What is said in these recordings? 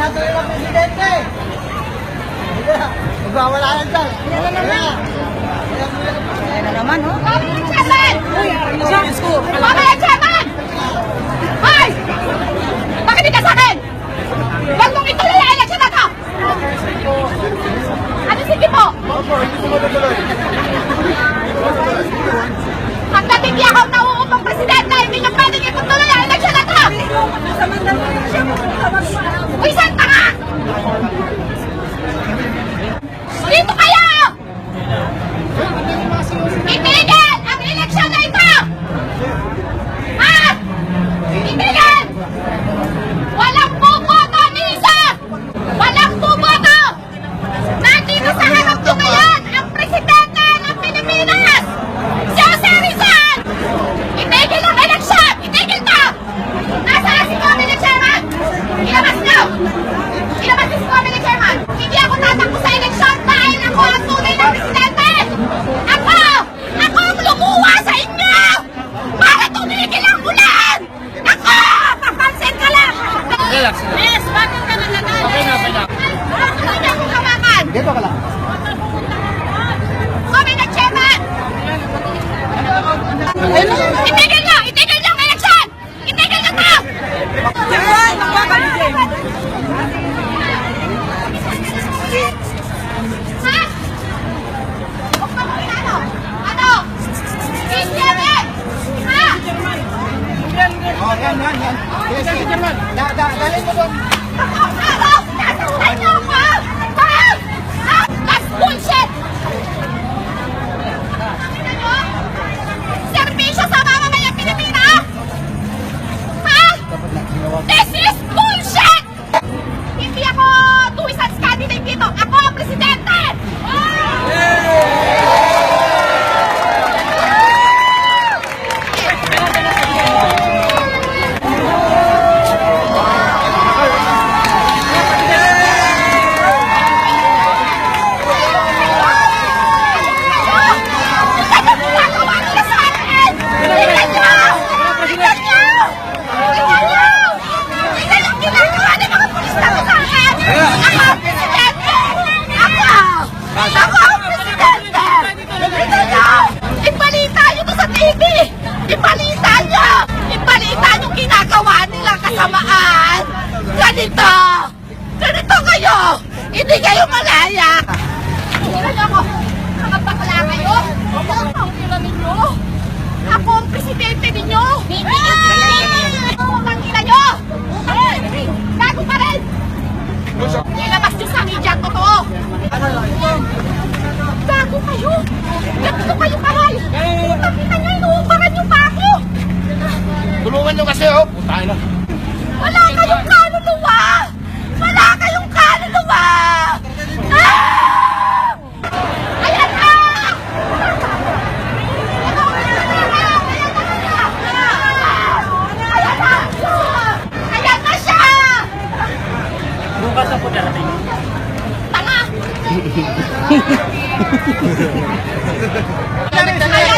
Pinatuloy ng presidente. Magwawala yan dyan. Yan na naman. Yan na naman, oh. Pamilya Chairman! Diyos ko. Pamilya Chairman! Hoy! Makinig ka sa akin! Huwag mong ituloy ang eleksyon na to! Ano sige po? Opo, hindi ko matutuloy. Hanggat hindi ako nauupang presidente, hindi niyo pwedeng itutuloy ang eleksyon na to! Uy, saan ka nga? Dito kayo! Itigil ang eleksyon na ito! Ha? Itigil! Walang buboto ni isa! Walang buboto! Nandito sa harap ko ngayon ang presidente ng Pilipinas! Si Jose Rizal! Itigil ang eleksyon! Itigil to! Nasaan si Comedy Chairman? Ilabas niyo! Ilabas niyo si Comedy Chairman! Hindi ako tatakbo sa eleksyon dahil ako ang tunay na presidente! Ako! Ako ang lumuha sa inyo! Para tumigil ang ulan! Ako! Papansin ka lang! Relax. Yes, bakit ka nagagalit? Okay na, okay na. Bakit niyo akong hawakan? Dito ka lang. Comedy Chairman! Itigil niyo! Itigil niyo ang eleksyon! Itigil niyo to! Ha? Huwag ka mong ano? Ano? Hindi! Ha? Oh, yan, yan, yan. Da, da, dalhin mo doon. Ako, ano? Nasunan niyo ako! Ha? Ha? That's bullshit! Nakita niyo? Serbisyo sa mamamayang Pilipina! Ha? This is bullshit! Hindi ako tuwisang candidate dito. Ako ang presidente! Ano ginagawa nila sa akin? Tingnan niyo! Tingnan niyo! Tingnan niyo! Tingnan yung ginagawa ng mga pulis na to sa akin! Ako ang presidente! Ako! Ako ang presidente! Tingnan niyo! Ibalita niyo to sa TV! Ibalita niyo! Ibalita niyo ginagawa nila kasamaan! Ganito! Ganito kayo! Hindi Tingnan niyo ako! Mga bakla kayo! Ang tira ninyo! Ako ang presidente ninyo! Ano ang tangina nyo? Bago pa rin! Nilabas nyo sa media ang totoo! Bago kayo! Ganito kayo karal! Tangina nyo, inuuparan nyo pa ako! Tulungan nyo kasi, oh. Putahin na. Wala kayong kaluluwa! Wala kayong kaluluwa! Ah! Ayan na! Ayan na! Ayan na siya! Bukas na po darating. Tanga!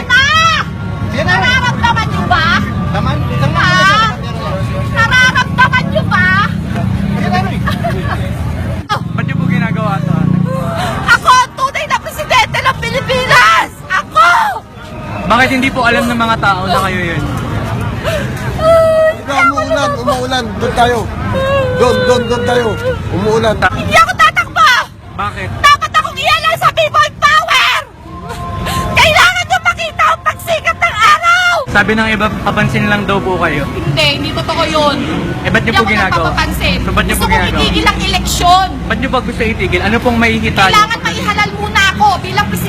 Na. Nararamdaman niyo ba? Taman, isang Ha? Nararamdaman niyo ba? Ba't niyo po ginagawa ito? Ako ang tunay na presidente ng Pilipinas! Ako! Bakit hindi po alam ng mga tao na kayo yun? Ikaw, umuulan, umuulan. Doon tayo. Doon, doon, doon tayo. Umuulan. Hindi ako tatakbo! Bakit? Dapat akong iyalan sa people power! Kailangan nyo makita ang pagsikat ng araw! Sabi ng iba, papansin lang daw po kayo. Hindi, hindi totoo yun. Eh, ba't niyo Hindi po ako ginagawa? nagpapapansin. So, ba't niyo Gusto po kong ginagawa? itigil ang eleksyon. Ba't niyo ba gusto itigil? Ano pong mahihita niyo? Kailangan maihalal muna ako bilang presidente